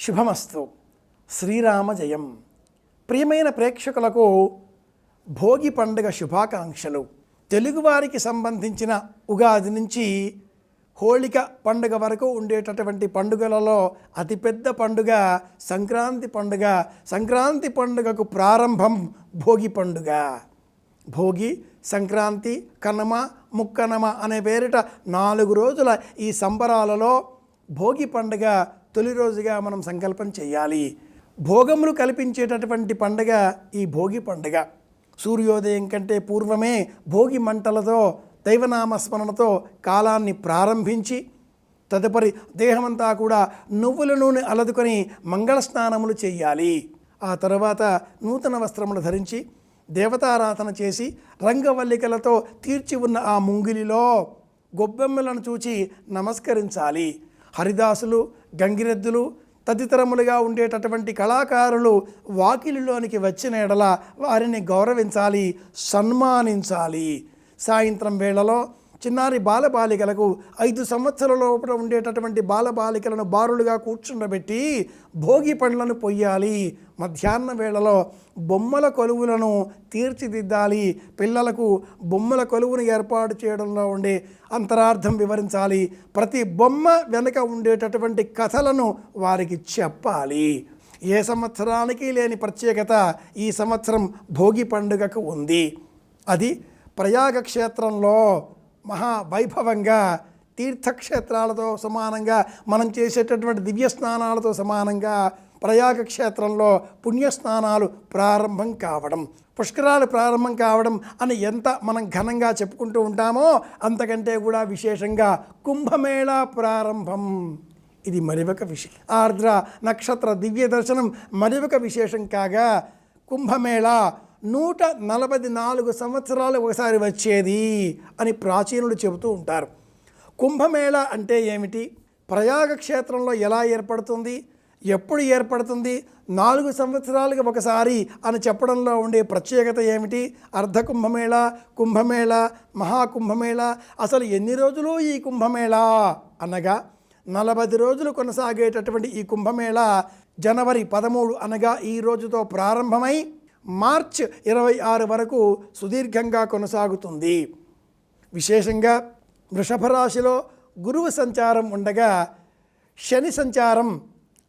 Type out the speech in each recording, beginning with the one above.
శుభమస్తు. శ్రీరామ జయం ప్రియమైన ప్రేక్షకులకు భోగి పండుగ శుభాకాంక్షలు. తెలుగువారికి సంబంధించిన ఉగాది నుంచి హోళిక పండుగ వరకు ఉండేటటువంటి పండుగలలో అతిపెద్ద పండుగ సంక్రాంతి పండుగ. సంక్రాంతి పండుగకు ప్రారంభం భోగి పండుగ. భోగి సంక్రాంతి కనమ ముక్కనమ అనే పేరిట నాలుగు రోజుల ఈ సంబరాలలో భోగి పండుగ తొలి రోజుగా మనం సంకల్పం చేయాలి. భోగములు కల్పించేటటువంటి పండుగ ఈ భోగి పండుగ. సూర్యోదయం కంటే పూర్వమే భోగి మంటలతో దైవనామస్మరణతో కాలాన్ని ప్రారంభించి తదుపరి దేహమంతా కూడా నువ్వుల నూనె అలదుకొని మంగళ స్నానములు చేయాలి. ఆ తర్వాత నూతన వస్త్రములు ధరించి దేవతారాధన చేసి రంగవల్లికలతో తీర్చి ఉన్న ఆ ముంగిలిలో గొబ్బెమ్మలను చూచి నమస్కరించాలి. హరిదాసులు గంగిరెద్దులు తదితరములుగా ఉండేటటువంటి కళాకారులు వాకిలిలోనికి వచ్చిన ఎడల వారిని గౌరవించాలి సన్మానించాలి. సాయంత్రం వేళలో చిన్నారి బాలబాలికలకు ఐదు సంవత్సరాల లోపల ఉండేటటువంటి బాలబాలికలను బారులుగా కూర్చుండబెట్టి భోగి పండ్లను పొయ్యాలి. మధ్యాహ్న వేళలో బొమ్మల కొలువులను తీర్చిదిద్దాలి. పిల్లలకు బొమ్మల కొలువును ఏర్పాటు చేయడంలో ఉండే అంతరార్థం వివరించాలి. ప్రతి బొమ్మ వెనుక ఉండేటటువంటి కథలను వారికి చెప్పాలి. ఏ సంవత్సరానికి లేని ప్రత్యేకత ఈ సంవత్సరం భోగి పండుగకు ఉంది. అది ప్రయాగ క్షేత్రంలో మహావైభవంగా తీర్థక్షేత్రాలతో సమానంగా మనం చేసేటటువంటి దివ్య స్నానాలతో సమానంగా ప్రయాగ క్షేత్రంలో పుణ్యస్నానాలు ప్రారంభం కావడం పుష్కరాలు ప్రారంభం కావడం అని ఎంత మనం ఘనంగా చెప్పుకుంటూ ఉంటామో అంతకంటే కూడా విశేషంగా కుంభమేళా ప్రారంభం. ఇది మరివక విషయం ఆర్ద్ర నక్షత్ర దివ్య దర్శనం మరివక విశేషం కాగా కుంభమేళా నూట నలభై నాలుగు సంవత్సరాలు ఒకసారి వచ్చేది అని ప్రాచీనులు చెబుతూ ఉంటారు. కుంభమేళ అంటే ఏమిటి? ప్రయాగ క్షేత్రంలో ఎలా ఏర్పడుతుంది? ఎప్పుడు ఏర్పడుతుంది? నాలుగు సంవత్సరాలుగా ఒకసారి అని చెప్పడంలో ఉండే ప్రత్యేకత ఏమిటి? అర్ధ కుంభమేళ కుంభమేళ మహాకుంభమేళ. అసలు ఎన్ని రోజులు ఈ కుంభమేళ? అనగా నలభై రోజులు కొనసాగేటటువంటి ఈ కుంభమేళ జనవరి పదమూడు అనగా ఈ రోజుతో ప్రారంభమై మార్చ్ ఇరవై ఆరు వరకు సుదీర్ఘంగా కొనసాగుతుంది. విశేషంగా వృషభ రాశిలో గురువు సంచారం ఉండగా శని సంచారం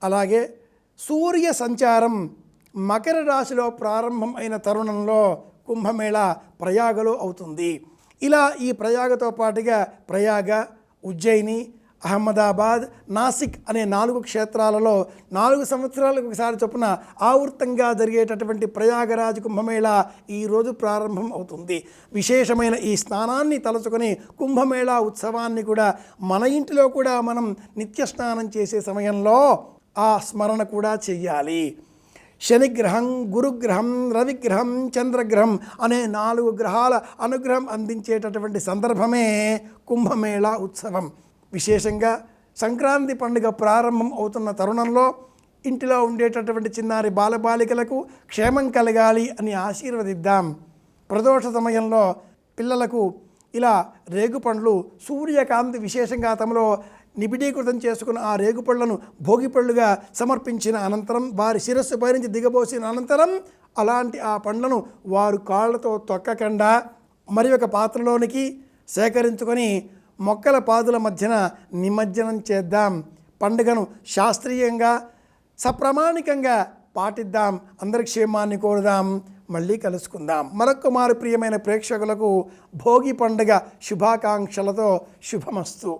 అలాగే సూర్య సంచారం మకర రాశిలో ప్రారంభం అయిన తరుణంలో కుంభమేళ ప్రయాగలో అవుతుంది. ఇలా ఈ ప్రయాగతో పాటుగా ప్రయాగ ఉజ్జయిని అహ్మదాబాద్ నాసిక్ అనే నాలుగు క్షేత్రాలలో నాలుగు సంవత్సరాలకు ఒకసారి చొప్పున ఆవృతంగా జరిగేటటువంటి ప్రయాగరాజ్ కుంభమేళ ఈరోజు ప్రారంభం అవుతుంది. విశేషమైన ఈ స్నానాన్ని తలుచుకొని కుంభమేళా ఉత్సవాన్ని కూడా మన ఇంటిలో కూడా మనం నిత్య స్నానం చేసే సమయంలో ఆ స్మరణ కూడా చెయ్యాలి. శనిగ్రహం గురుగ్రహం రవిగ్రహం చంద్రగ్రహం అనే నాలుగు గ్రహాల అనుగ్రహం అందించేటటువంటి సందర్భమే కుంభమేళా ఉత్సవం. విశేషంగా సంక్రాంతి పండుగ ప్రారంభం అవుతున్న తరుణంలో ఇంటిలో ఉండేటటువంటి చిన్నారి బాలబాలికలకు క్షేమం కలగాలి అని ఆశీర్వదిద్దాం. ప్రదోష సమయంలో పిల్లలకు ఇలా రేగుపండ్లు సూర్యకాంతి విశేషంగా తమలో నిబిడీకృతం చేసుకున్న ఆ రేగుపళ్ళను భోగిపళ్ళుగా సమర్పించిన అనంతరం వారి శిరస్సు పైనుంచి దిగబోసిన అనంతరం అలాంటి ఆ పండ్లను వారు కాళ్ళతో తొక్కకుండా మరి ఒక పాత్రలోనికి సేకరించుకొని మొక్కల పాదుల మధ్యన నిమజ్జనం చేద్దాం. పండుగను శాస్త్రీయంగా సప్రమాణికంగా పాటిద్దాం. అందరి క్షేమాన్ని కోరుదాం. మళ్ళీ కలుసుకుందాం. మరొక మారు ప్రియమైన ప్రేక్షకులకు భోగి పండుగ శుభాకాంక్షలతో శుభమస్తు.